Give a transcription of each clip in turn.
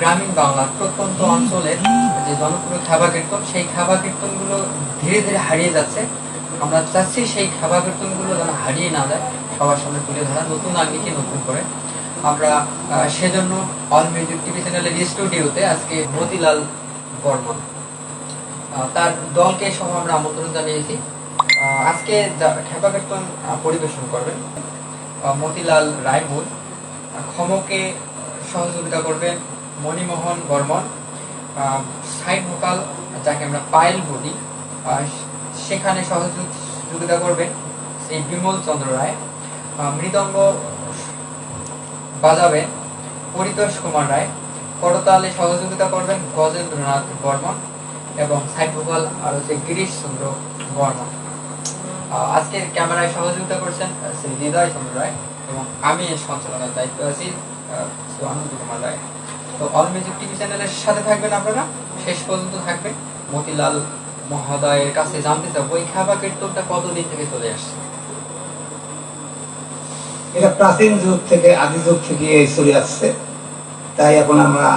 গ্রামীণ বাংলার প্রত্যন্ত অঞ্চলের যে জনপ্রিয় খাবা কীর্তন, সেই খাবা কীর্তনগুলো ধীরে ধীরে হারিয়ে যাচ্ছে। আমরা চাচ্ছি সেই খাবা কীর্তনগুলো যেন হারিয়ে না যায়। সবার সামনে তুলে ধরা, নতুন আঙ্গিকে নতুন করে। আমরা সেজন্য অল মিউজিক টিভি চ্যানেলের স্টুডিওতে আজকে মতিলাল বর্মন তার দলকে সহ আমরা আমন্ত্রণ জানিয়েছি। আজকে খেপা কীর্তন পরিবেশন করবেন মতিলাল রায়মুল। ক্ষমকে সহযোগিতা করবেন মণিমোহন বর্মন সাইড ভোকাল যাকে আমরা পায়েল বলি সেখানে সহযোগিতা করবেন শ্রী বিমল চন্দ্র রায় মৃদঙ্গ বাজাবেন পরিতোষ কুমার রায়, করতালে সহযোগিতা করবেন গজেন্দ্রনাথ বর্মন এবং সাইড ভোকাল আর হচ্ছে গিরিশ চন্দ্র বর্মন। আজকের ক্যামেরায় সহযোগিতা করছেন শ্রী হৃদয় চন্দ্র রায় এবং আমি সঞ্চালনার দায়িত্ব আছি আনন্দ কুমার রায়। তো অল মিউজিক টিভি চ্যানেলের সাথে থাকবেন আপনারা। শেষ পর্যন্ত থাকবেন। মতিলাল মহোদয়ের কাছে জানতে চাবো এই খাবা কীর্তনটা কতদিন থেকে চলে আসছে? এটা প্রাচীন যুগ থেকে আদি যুগ থেকে এই চলে আসছে। তাই এখন আমরা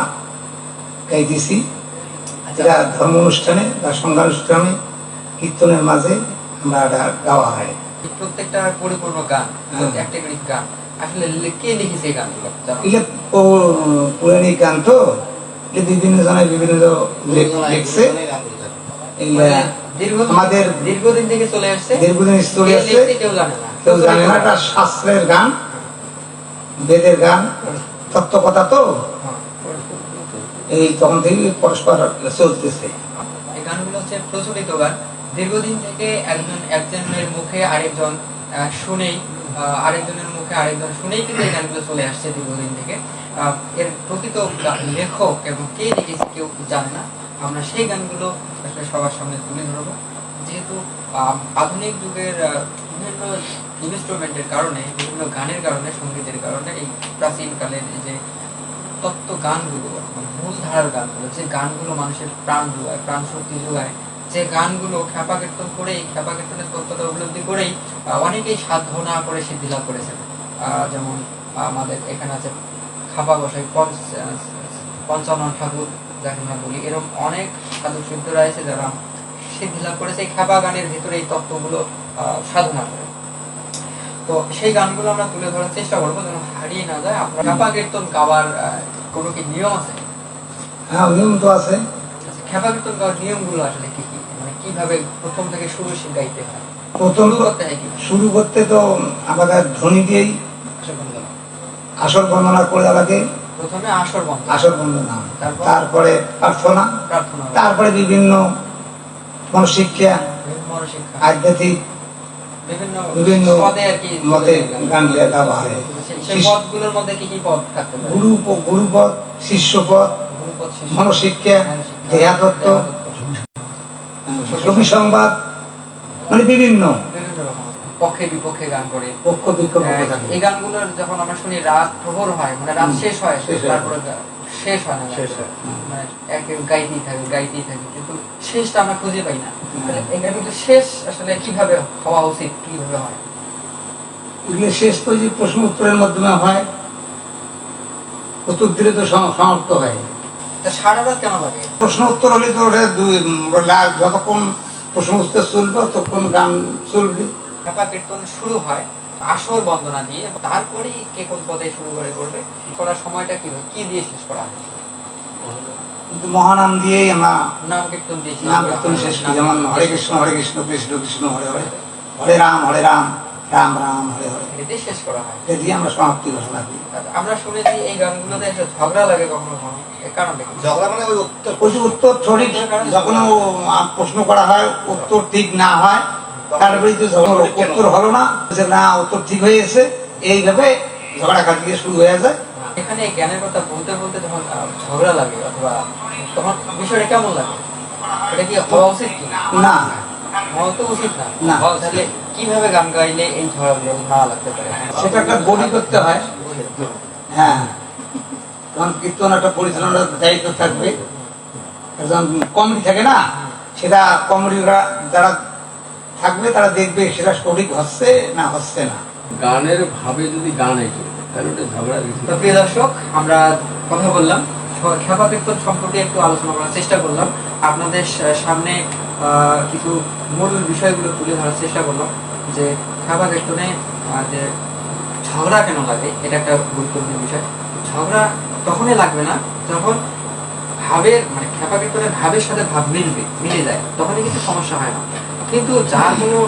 গাইতেছি। এটা ধর্ম অনুষ্ঠানে বা সংজ্ঞানুষ্ঠানে কীর্তনের মাঝে আমরা এটা গাওয়া হয়। প্রত্যেকটা পরিপূর্ণ গান হ্যাঁ। ক্যাটাগরিক গান। আসলে কে লিখেছে এই গানগুলো? এটা গান তো এটা বিভিন্ন জনের বিভিন্ন লিখছে। মানে দীর্ঘদিন আমাদের দীর্ঘদিন থেকে চলে আসছে। দীর্ঘদিন চলে আসছে কেউ জানে না। কেউ জানে না। এটা শাস্ত্রের গান বেদের গান তত্ত্বকথা তো। এই তখন থেকে পরস্পর চলতেছে। এই গানগুলো হচ্ছে প্রচলিত গান। দীর্ঘদিন থেকে একজন একজনের মুখে আরেকজন শুনেই আরেকজনের মুখে আরেকজন শুনেই কিন্তু এই গানগুলো চলে আসছে দীর্ঘদিন থেকে। এর প্রকৃত লেখক এবং কে লিখেছে কেউ জানে না। আমরা সেই গানগুলো আসলে সবার সামনে তুলে ধরবো। যেহেতু আধুনিক যুগের বিভিন্ন ইনস্ট্রুমেন্টের কারণে, বিভিন্ন গানের কারণে, সঙ্গীতের কারণে এই প্রাচীনকালের এই যে তত্ত্ব গানগুলো মানে মূল ধারার গানগুলো, যে গানগুলো মানুষের প্রাণ যোগায় প্রাণ শক্তি যোগায় যে গানগুলো খ্যাপা কীর্তন করে এই খ্যাপা কীর্তনের তত্ত্বটা উপলব্ধি করেই অনেকেই সাধনা করে সিদ্ধি লাভ করেছেন যেমন আমাদের এখানে আছে খাপা গোসাই পঞ্চানন ঠাকুর যাকে আমরা বলি। এরকম অনেক সাধু সিদ্ধ রয়েছে যারা সিদ্ধি লাভ করেছে এই খ্যাপা গানের ভিতরে এই তত্ত্বগুলো আহ, সাধনা করে। তো সেই গানগুলো আমরা তুলে ধরার চেষ্টা করব যেন হারিয়ে না যায়। আপনার খ্যাপা কীর্তন গাওয়ার কোনো কি নিয়ম আছে? হ্যাঁ নিয়ম তো আছে। আচ্ছা খ্যাপা কীর্তন গাওয়ার নিয়মগুলো আসলে কি কি? কীভাবে প্রথম থেকে শুরু সে গাইতে হয়? প্রথম শুরু করতে হয় কি শুরু করতে তো আমাদের ধ্বনি দিয়েই আসর বর্ণনা করে লাগে প্রথমে আসর আসর বন্দনা। তারপরে? প্রার্থনা। তারপরে বিভিন্ন মনশিক্ষা আধ্যাত্মিক বিভিন্ন বিভিন্ন পদে আর কি মতে গান লেখা হয়। গুরু গুরুপদ শিষ্যপদ মনশিক্ষা, দেহাতত্ত্ব। দেহাতত্ত্ব, সংবাদ মানে বিভিন্ন। পক্ষে বিপক্ষে গান করে। পক্ষ এই গানগুলোর যখন আমরা শুনি রাত প্রহর হয় মানে রাত শেষ হয় তারপরে শেষ হয় না শেষ হয়। মানে গাইতেই থাকে গাইতেই থাকে কিন্তু শেষটা আমরা খুঁজে পাই না। এই গানগুলো শেষ আসলে কীভাবে হওয়া উচিত কীভাবে হয়? এগুলো শেষ তো যে প্রশ্ন উত্তরের মাধ্যমে হয় দিলে তো সম- সমাপ্ত হয়। তা সারা রাত কেন লাগে? প্রশ্ন উত্তর হলে তো দুই- যতক্ষণ প্রশ্ন উত্তর চলবে ততক্ষণ গান চলবে। খ্যাপা কীর্তন শুরু হয় আসর বন্দনা দিয়ে তারপরেই কে কোন পদে শুরু করে করবে করার সময়টা কি? কি দিয়ে শেষ করা হয়? কিন্তু মহানাম দিয়েই আমরা নাম কীর্তন দিয়ে নাম কীর্তন শেষ করি। যেমন হরে কৃষ্ণ হরে কৃষ্ণ কৃষ্ণ কৃষ্ণ হরে হরে। হরে রাম হরে রাম। রাম রাম হরে হরে। এটা শেষ করা হয়। এটা আমরা সমাপ্তি ঘোষণা করি। আমরা শুনেছি এই গানগুলোতে একটা ঝগড়া লাগে কখনো? ঝগড়া মানে ওই উত্তর ওই যে উত্তর সঠিক যখন প্রশ্ন করা হয় উত্তর ঠিক না হয় তারপরে যে উত্তর হলো না যে না উত্তর ঠিক হয়ে গেছে এইভাবে ঝগড়া কাটিয়ে শুরু হয়ে যায়। এখানে জ্ঞানের কথা বলতে বলতে যখন ঝগড়া লাগে অথবা তখন বিষয়টা কেমন লাগে? এটা কি হওয়া উচিত না। হওয়া তো উচিত না। না। হওয়া- কীভাবে গান গাইলে এই ঝগড়াগুলো না লাগতে পারে? সেটা একটা বডি করতে হয়। হ্যাঁ। তখন কীর্তন একটা পরিচালনার দায়িত্ব থাকবে একজন কমিটি থাকে না সেটা কমিটিরা যারা থাকবে তারা দেখবে সেটা সঠিক হচ্ছে না হচ্ছে না। গানের ভাবে যদি গান এই চলবে তাহলে ওটা ঝগড়া প্রিয় দর্শক আমরা কথা বললাম। কীর্তন সম্পর্কে একটু আলোচনা করার চেষ্টা করলাম। আপনাদের সামনে কিছু মূল বিষয়গুলো তুলে ধরার চেষ্টা করলাম যে কীর্তনে যে ঝগড়া কেন লাগে, এটা একটা গুরুত্বপূর্ণ বিষয়। ঝগড়া তখনই লাগবে না যখন ভাবের মানে কীর্তনের ভাবের সাথে ভাব মিলবে, মিলে যায়, তখনই কিন্তু সমস্যা হয় না। কিন্তু যার কোনো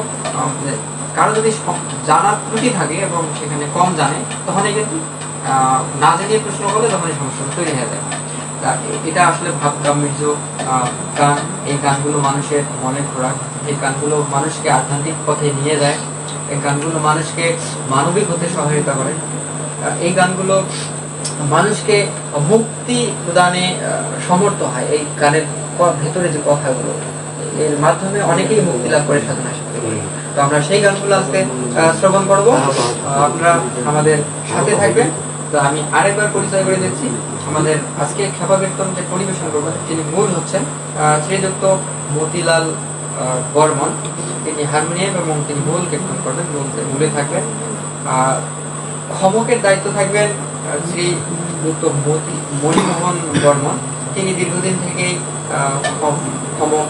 মানে কারও যদি জানার ত্রুটি থাকে এবং সেখানে কম জানে, তখনই কিন্তু না জেনে প্রশ্ন করলে তখনই সমস্যা তৈরি হয়ে যায়। তা এটা আসলে ভাব গাম্ভীর্য গান এই গানগুলো মানুষের মনের খোরাক। এই গানগুলো মানুষকে আধ্যাত্মিক পথে নিয়ে যায়। এই গানগুলো মানুষকে মানবিক হতে সহায়তা করে। এই গানগুলো মানুষকে মুক্তি প্রদানে সমর্থ হয় এই গানের ভেতরে যে কথাগুলো। এর মাধ্যমে অনেকেই মুক্তি লাভ করে সাধনার সাথে তো আমরা সেই গানগুলো আজকে শ্রবণ করব। আপনারা আমাদের সাথে থাকবেন। তো আমি আরেকবার পরিচয় করে দিচ্ছি। আমাদের আজকে খেপা কীর্তন যে পরিবেশন করবেন তিনি মূল হচ্ছেন শ্রীযুক্ত মতিলাল বর্মন। তিনি হারমোনিয়াম এবং তিনি মূল কীর্তন করবেন মূল মূলে থাকবেন। আহ, ক্ষমকের দায়িত্ব থাকবেন শ্রী যুক্ত মতি মণিমোহন বর্মন। তিনি দীর্ঘদিন থেকেই ক্ষমক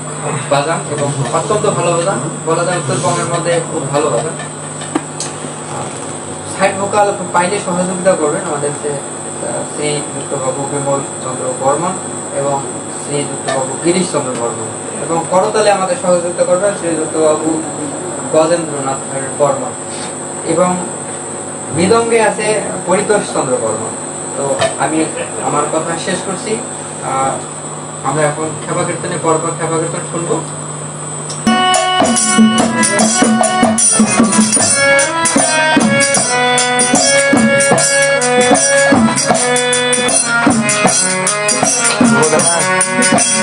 বাজান এবং অত্যন্ত ভালো বাজান। বলা যায় উত্তরবঙ্গের মধ্যে খুব ভালো বাজান। সাইড ভোকাল পাইলে সহযোগিতা করবেন আমাদের শ্রী যুক্তবাবু বিমল চন্দ্র বর্মন এবং শ্রী যুক্তবাবু গিরিশ চন্দ্র বর্মন এবং করতালে আমাদের সহযোগিতা করবেন শ্রী যুক্তবাবু গজেন্দ্রনাথ বর্মন এবং মৃদঙ্গে আছে পরিতোষ চন্দ্র বর্মন তো আমি আমার কথা শেষ করছি। আমরা এখন খেপা কীর্তনে পরপর খেপা কীর্তন শুনব।